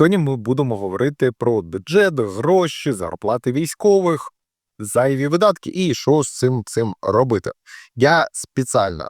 Сьогодні ми будемо говорити про бюджет, гроші, зарплати військових, зайві видатки і що з цим цим робити. Я спеціально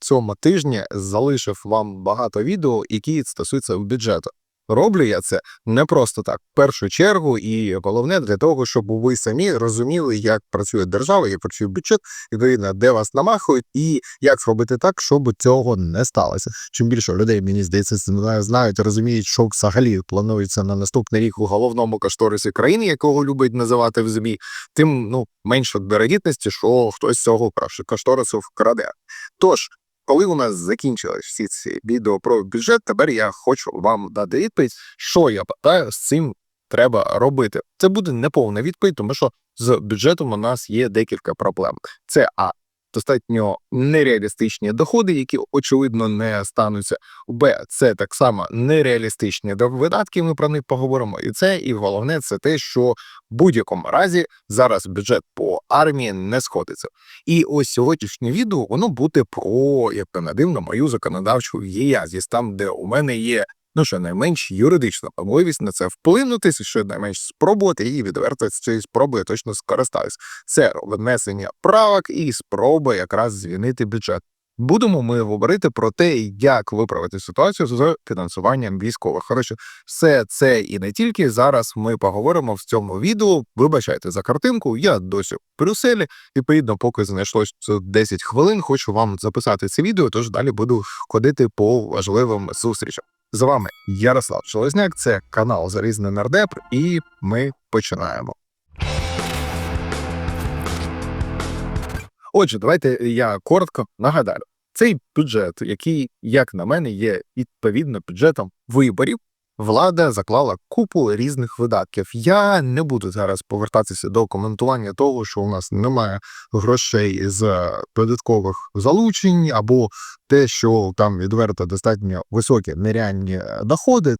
цьому тижні залишив вам багато відео, які стосуються бюджету. Роблю я це не просто так, в першу чергу, і головне для того, щоб ви самі розуміли, як працює держава, як працює бюджет, відповідно, де вас намахують, і як зробити так, щоб цього не сталося. Чим більше людей, мені здається, зна- знають, розуміють, що взагалі планується на наступний рік у головному кошторисі країни, якого любить називати в ЗМІ, тим ну менше вірогідності, що хтось цього каш- кошторису вкраде. Тож. Коли у нас закінчились всі ці відео про бюджет, тепер я хочу вам дати відповідь, що я питаю з цим треба робити. Це буде неповна відповідь, тому що з бюджетом у нас є декілька проблем. Це а достатньо нереалістичні доходи, які очевидно не стануться. Б, це так само нереалістичні до- видатки. Ми про них поговоримо. І це, і головне, це те, що в будь-якому разі зараз бюджет по армії не сходиться. І ось сьогоднішнє відео воно буде про, як то не дивно, мою законодавчу діяльність, там, де у мене є. Ну, щонайменш юридична можливість на це вплинути, щонайменш спробувати і відверто з цієї спроби я точно скористаюсь. Це внесення правок і спроба якраз звільнити бюджет. Будемо ми говорити про те, як виправити ситуацію з фінансуванням військових. Коротше, все це і не тільки зараз ми поговоримо в цьому відео. Вибачайте за картинку. Я досі в Брюсселі. Відповідно, поки знайшлось це 10 хвилин, хочу вам записати це відео. Тож далі буду ходити по важливим зустрічам. З вами Ярослав Челезняк, це канал Залізний Нардеп, і ми починаємо. Отже, давайте я коротко нагадаю. Цей бюджет, який, як на мене, є відповідно бюджетом виборів, влада заклала купу різних видатків. Я не буду зараз повертатися до коментування того, що у нас немає грошей з додаткових залучень, або те, що там відверто достатньо високі нереальні доходи.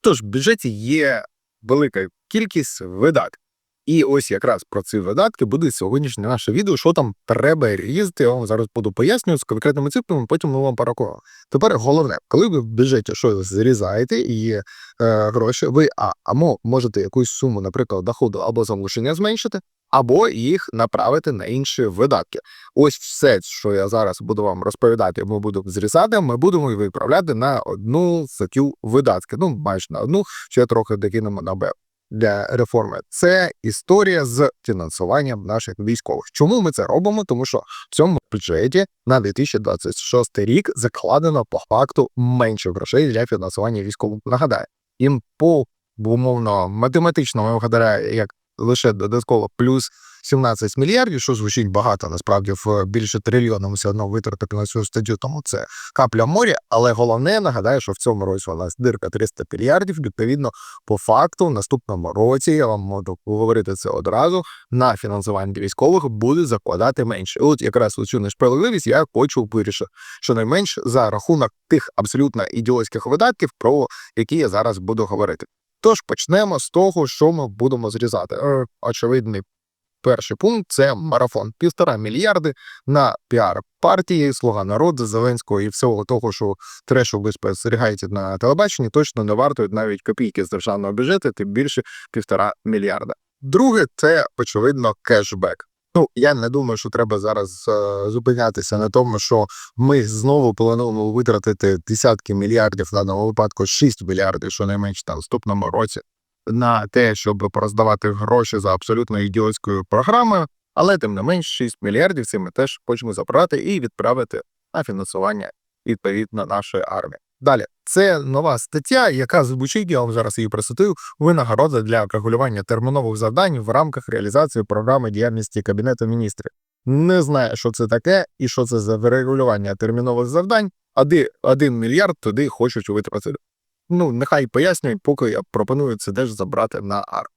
Тож в бюджеті є велика кількість видатків. І ось якраз про ці видатки буде сьогоднішнє наше відео, що там треба різати. Я вам зараз буду пояснювати з конкретними цифрами, потім ми вам порахуємо. Тепер головне, коли ви в бюджеті щось зрізаєте і е, гроші, ви а, або можете якусь суму, наприклад, доходу або залучення зменшити, або їх направити на інші видатки. Ось все, що я зараз буду вам розповідати, ми будемо зрізати, ми будемо відправляти на одну статтю видатки. Ну, майже на одну, ще трохи докинемо на Б. Для реформи це історія з фінансуванням наших військових. Чому ми це робимо? Тому що в цьому бюджеті на 2026 рік закладено по факту менше грошей для фінансування військових. Нагадаю, їм по умовно математичному я вгадаю, як лише додатково плюс 17 мільярдів, що звучить багато, насправді в більше трильйона все одно витратити на цю статтю, тому це капля в морі. Але головне, нагадаю, що в цьому році у нас дирка 300 мільярдів. Відповідно, по факту, в наступному році я вам можу говорити це одразу. На фінансування військових буде закладати менше. От якраз у цю несправедливість я хочу вирішити, щонайменш за рахунок тих абсолютно ідіотських видатків, про які я зараз буду говорити. Тож почнемо з того, що ми будемо зрізати. Е, Очевидний перший пункт це марафон. Півтора мільярди на піар партії, слуга народу, Зеленського і всього того, що трешу ви спостерігаєте на телебаченні, точно не вартують навіть копійки з державного бюджету, тим більше півтора мільярда. Друге, це очевидно кешбек. Ну я не думаю, що треба зараз е, зупинятися на тому, що ми знову плануємо витратити десятки мільярдів в даному випадку 6 мільярдів, що найменше там в наступному році, на те, щоб пороздавати гроші за абсолютно ідіотською програмою. Але тим не менш 6 мільярдів це ми теж хочемо забрати і відправити на фінансування відповідно нашої армії. Далі це нова стаття, яка звучить, я вам зараз її присутив, винагорода для регулювання термінових завдань в рамках реалізації програми діяльності Кабінету міністрів. Не знаю, що це таке і що це за регулювання термінових завдань, а де один мільярд туди хочуть витратити. Ну, нехай пояснюють, поки я пропоную це теж забрати на армію.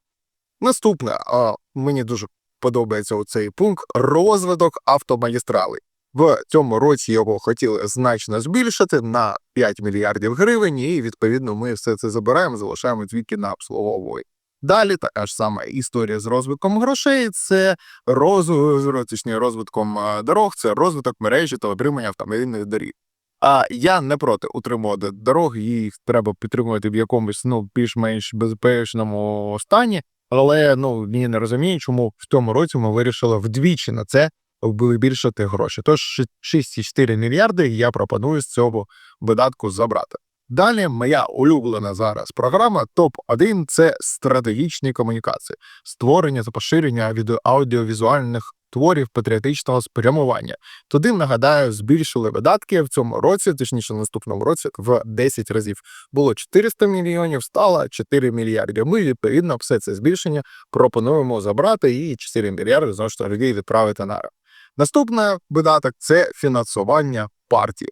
Наступне, а, мені дуже подобається цей пункт розвиток автомагістралей. В цьому році його хотіли значно збільшити на 5 мільярдів гривень, і відповідно ми все це забираємо, залишаємо тільки на обслуговує. Далі така ж сама історія з розвитком грошей. Це розвиток, точніше, розвитком е, дорог, це розвиток мережі та отримання автомобільних доріг. А я не проти утримувати дороги, їх треба підтримувати в якомусь ну більш-менш безпечному стані. Але ну ні, не розумію, чому в тому році ми вирішили вдвічі на це вибільшити гроші. Тож 6,4 мільярди я пропоную з цього видатку забрати. Далі моя улюблена зараз програма топ 1 це стратегічні комунікації, створення та поширення від аудіовізуальних творів патріотичного спрямування. Туди нагадаю, збільшили видатки в цьому році, точніше, наступному році в 10 разів. Було 400 мільйонів, стало 4 мільярди. Ми відповідно все це збільшення пропонуємо забрати і 4 мільярди знову ж таки відправити на Наступний видаток це фінансування партії.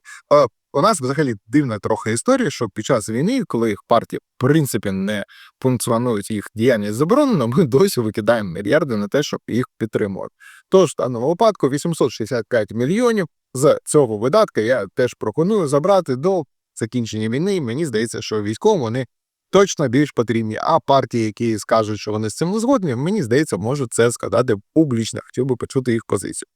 У нас взагалі дивна трохи історія, що під час війни, коли їх партії в принципі не функціонують, їх діяльність заборонено, ми досі викидаємо мільярди на те, щоб їх підтримувати. Тож в даному випадку 865 мільйонів з цього видатка я теж пропоную забрати до закінчення війни. Мені здається, що військовим вони точно більш потрібні. А партії, які скажуть, що вони з цим не згодні, мені здається, можуть це сказати публічно. Хотів би почути їх позицію.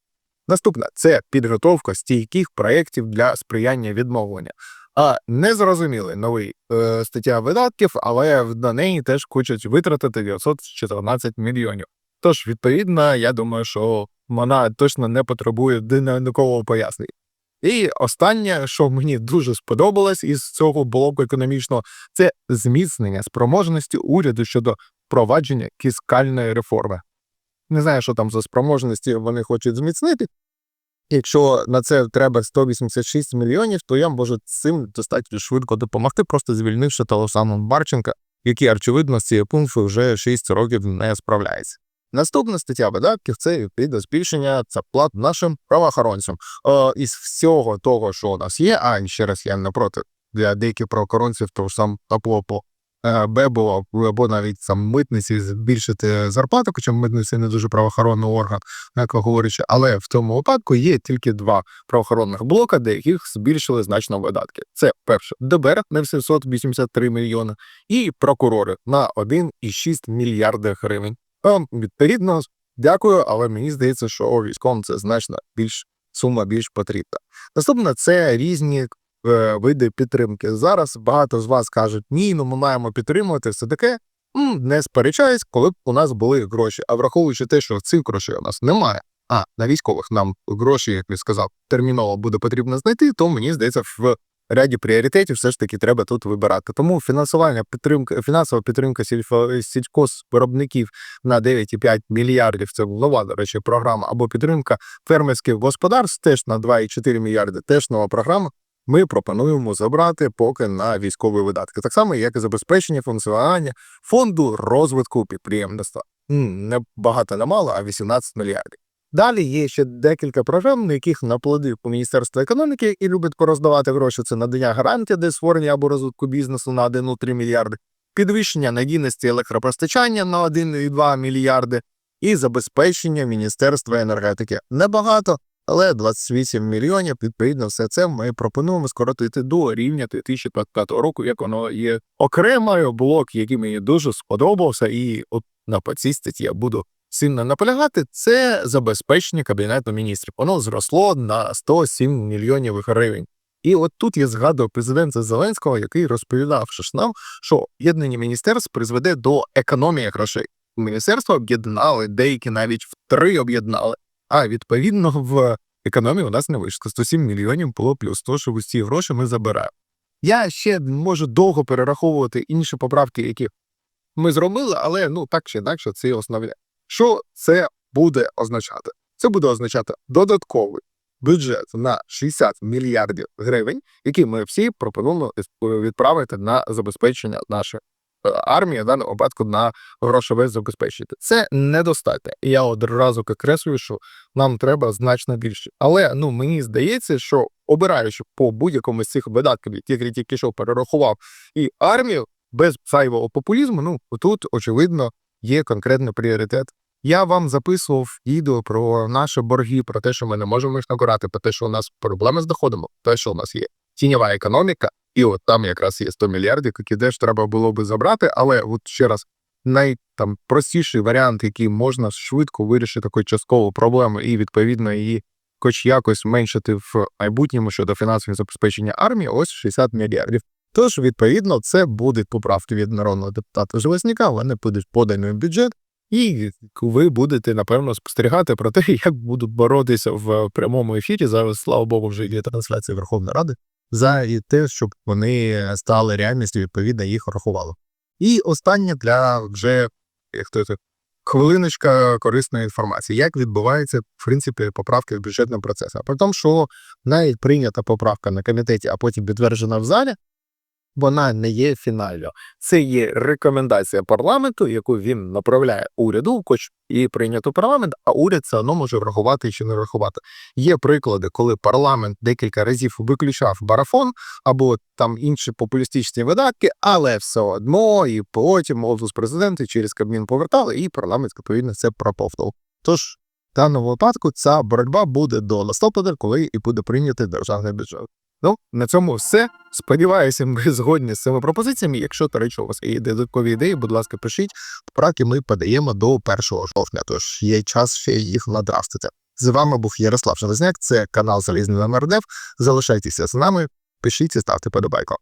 Наступне це підготовка стійких проєктів для сприяння відмовлення. А незрозумілий новий е, стаття видатків, але на неї теж хочуть витратити 914 мільйонів. Тож, відповідно, я думаю, що вона точно не потребує динамікового пояснення. І останнє, що мені дуже сподобалось із цього блоку економічного, це зміцнення спроможності уряду щодо впровадження фіскальної реформи. Не знаю, що там за спроможності вони хочуть зміцнити. Якщо на це треба 186 мільйонів, то я можу цим достатньо швидко допомогти, просто звільнивши того самого Марченка, який, очевидно, з цією пункту вже 6 років не справляється. Наступна стаття видатків це відповідно збільшення зарплат нашим правоохоронцям. Е, із всього того, що у нас є, а ще раз я не проти для деяких правоохоронців, то сам АПО Бебо або навіть сам митниці збільшити зарплату, хоча митниці не дуже правоохоронний орган, як говорячи, але в тому випадку є тільки два правоохоронних блока, де яких збільшили значно видатки. Це перше ДБР на 783 мільйони, і прокурори на 1,6 мільярда гривень. Відповідно, дякую, але мені здається, що військовим це значно більш сума більш потрібна. Наступне це різні е, види підтримки. Зараз багато з вас кажуть, ні, ну ми маємо підтримувати все таке. Не сперечаюсь, коли б у нас були гроші. А враховуючи те, що цих грошей у нас немає. А на військових нам гроші, як я сказав, терміново буде потрібно знайти, то мені здається, в ряді пріоритетів все ж таки треба тут вибирати. Тому фінансування підтримка, фінансова підтримка сільфо, сільськоспвиробників на 9,5 мільярдів. Це нова, до речі, програма, або підтримка фермерських господарств теж на 2,4 мільярди. Теж нова програма. Ми пропонуємо забрати поки на військові видатки, так само як і забезпечення функціонування фонду розвитку підприємництва. Не багато не мало, а 18 мільярдів. Далі є ще декілька програм, на яких наплодив у Міністерство економіки і любить пороздавати гроші. Це надання гарантії для створення або розвитку бізнесу на 1,3 мільярди, підвищення надійності електропостачання на 1,2 мільярди і забезпечення Міністерства енергетики. Небагато, але 28 мільйонів. Відповідно, все це ми пропонуємо скоротити до рівня 2025 року, як воно є окремою блок, який мені дуже сподобався, і от на цій статті я буду сильно наполягати, це забезпечення Кабінету міністрів. Воно зросло на 107 мільйонів гривень. І от тут я згадую президента Зеленського, який розповідав що ж нам, що єднання міністерств призведе до економії грошей. Міністерства об'єднали, деякі навіть в три об'єднали. А відповідно в економії у нас не вийшло. 107 мільйонів було плюс то, що ці гроші ми забираємо. Я ще можу довго перераховувати інші поправки, які ми зробили, але ну так чи інакше, це основне. Що це буде означати? Це буде означати додатковий бюджет на 60 мільярдів гривень, які ми всі пропонуємо відправити на забезпечення нашої армії, в даному випадку на грошове забезпечення. Це недостатньо. І я одразу окреслюю, що нам треба значно більше. Але ну мені здається, що обираючи по будь-якому з цих видатків, які тільки що перерахував, і армію без зайвого популізму, ну тут очевидно є конкретний пріоритет я вам записував відео про наші борги, про те, що ми не можемо їх набирати, про те, що у нас проблеми з доходом, те, що у нас є тіньова економіка, і от там якраз є 100 мільярдів, які теж треба було би забрати. Але от ще раз найпростіший варіант, який можна швидко вирішити таку часткову проблему і відповідно її хоч якось зменшити в майбутньому щодо фінансового забезпечення армії, ось 60 мільярдів. Тож, відповідно, це будуть поправки від народного депутата Железняка, вони будуть подані в бюджет, і ви будете напевно спостерігати про те, як будуть боротися в прямому ефірі. Зараз, слава Богу, вже є трансляція Верховної Ради за те, щоб вони стали реальністю, відповідно, їх рахували. І останнє для вже як то це, хвилиночка корисної інформації, як відбувається в принципі поправки в бюджетному процесі. А при тому, що навіть прийнята поправка на комітеті, а потім підтверджена в залі, вона не є фінальною. Це є рекомендація парламенту, яку він направляє уряду, хоч і прийнято парламент, а уряд все одно може врахувати чи не врахувати. Є приклади, коли парламент декілька разів виключав марафон або там інші популістичні видатки, але все одно і потім офіс президента через Кабмін повертали, і парламент відповідно це проповтав. Тож в даному випадку ця боротьба буде до листопада, коли і буде прийнятий державний бюджет. Ну, на цьому все. Сподіваюся, ми згодні з цими пропозиціями. Якщо, до речі, у вас є додаткові ідеї, будь ласка, пишіть. Поправки ми подаємо до 1 жовтня, тож є час ще їх надрафтити. З вами був Ярослав Железняк, це канал Залізний МРДФ. Залишайтеся з нами, пишіть і ставте подобайко.